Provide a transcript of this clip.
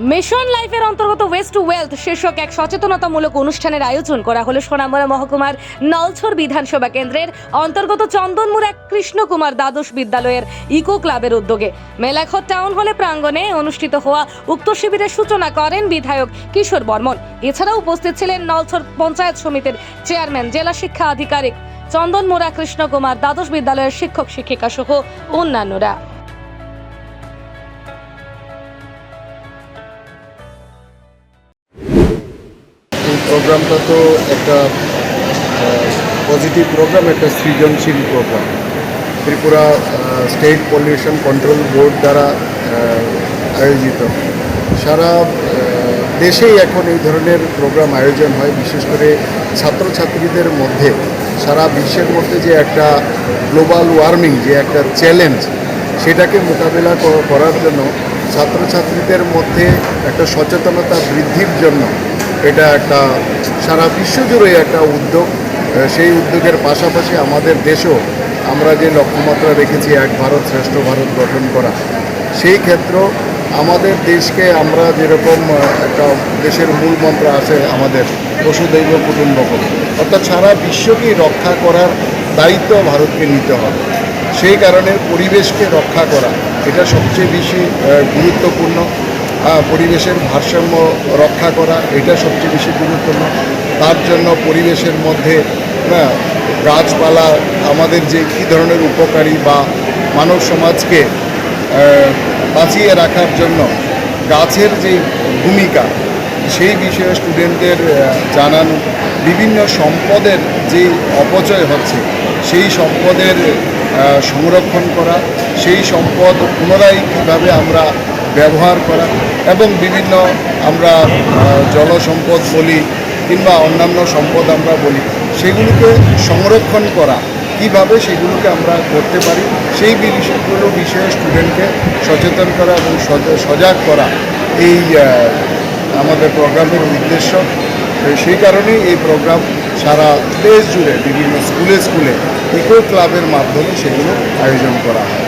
Mission লাইফের অন্তর্গত West to wealth শীর্ষক এক সচেতনতামূলক অনুষ্ঠানের আয়োজন করা হলো সোনামুড়া মহকুমার নলছর বিধানসভা কেন্দ্রের অন্তর্গত চন্দনমুড়া কৃষ্ণকুমার দ্বাদশ বিদ্যালয়ের ইকো ক্লাবের উদ্যোগে। মেলাঘর টাউন হলে প্রাঙ্গণে অনুষ্ঠিত হওয়া উক্ত শিবিরের সূচনা করেন বিধায়ক কিশোর বর্মন। এছাড়াও উপস্থিত ছিলেন নলছর পঞ্চায়েত সমিতির চেয়ারম্যান, জেলা শিক্ষা আধিকারিক, চন্দনমুড়া কৃষ্ণকুমার দ্বাদশ বিদ্যালয়ের শিক্ষক শিক্ষিকা সহ অন্যান্যরা। প্রোগ্রামটা তো একটা পজিটিভ প্রোগ্রাম একটা সৃজনশীল program Tripura state pollution control board দ্বারা আয়োজিত। সারা দেশেই এখন এই ধরনের প্রোগ্রাম আয়োজন হয়, বিশেষ করে ছাত্রছাত্রীদের মধ্যে। সারা বিশ্বের মধ্যে যে একটা গ্লোবাল ওয়ার্মিং যে একটা চ্যালেঞ্জ সেটাকে মোকাবেলা করার জন্য ছাত্রছাত্রীদের মধ্যে একটা সচেতনতা বৃদ্ধির জন্য এটা একটা সারা বিশ্বজুড়ে একটা উদ্যোগ। সেই উদ্যোগের পাশাপাশি আমাদের দেশও আমরা যে লক্ষ্যমাত্রা রেখেছি, এক ভারত শ্রেষ্ঠ ভারত গঠন করা, সেই ক্ষেত্র আমাদের দেশকে আমরা যেরকম একটা দেশের মূল মন্ত্র আছে আমাদের বসুদৈব কুটুম্বকম অর্থাৎ সারা বিশ্বকে রক্ষা করার দায়িত্ব ভারতকে নিতে হবে। সেই কারণে পরিবেশকে রক্ষা করা, এটা সবচেয়ে বেশি গুরুত্বপূর্ণ। পরিবেশের ভারসাম্য রক্ষা করা, এটা সবচেয়ে বেশি গুরুত্বপূর্ণ। তার জন্য পরিবেশের মধ্যে গাছপালা, আমাদের যে কী ধরনের উপকারী বা মানব সমাজকে বাঁচিয়ে রাখার জন্য গাছের যে ভূমিকা, সেই বিষয়ে স্টুডেন্টদের জানানো বিভিন্ন সম্পদের যে অপচয় হচ্ছে, সেই সম্পদের সংরক্ষণ করা, সেই সম্পদ পুনরায় কীভাবে আমরা ব্যবহার করা এবং বিভিন্ন আমরা জলসম্পদ বলি কিংবা অন্যান্য সম্পদ আমরা বলি, সেগুলোকে সংরক্ষণ করা, কীভাবে সেগুলোকে আমরা করতে পারি, সেই বিষয়গুলো বিষয়ে স্টুডেন্টকে সচেতন করা এবং সজ- সজাগ করা, এই আমাদের প্রোগ্রামের উদ্দেশ্য। সেই কারণেই এই প্রোগ্রাম সারা দেশ জুড়ে, বিভিন্ন স্কুলে স্কুলে, ইকো ক্লাবের মাধ্যমে সেগুলো আয়োজন করা হয়।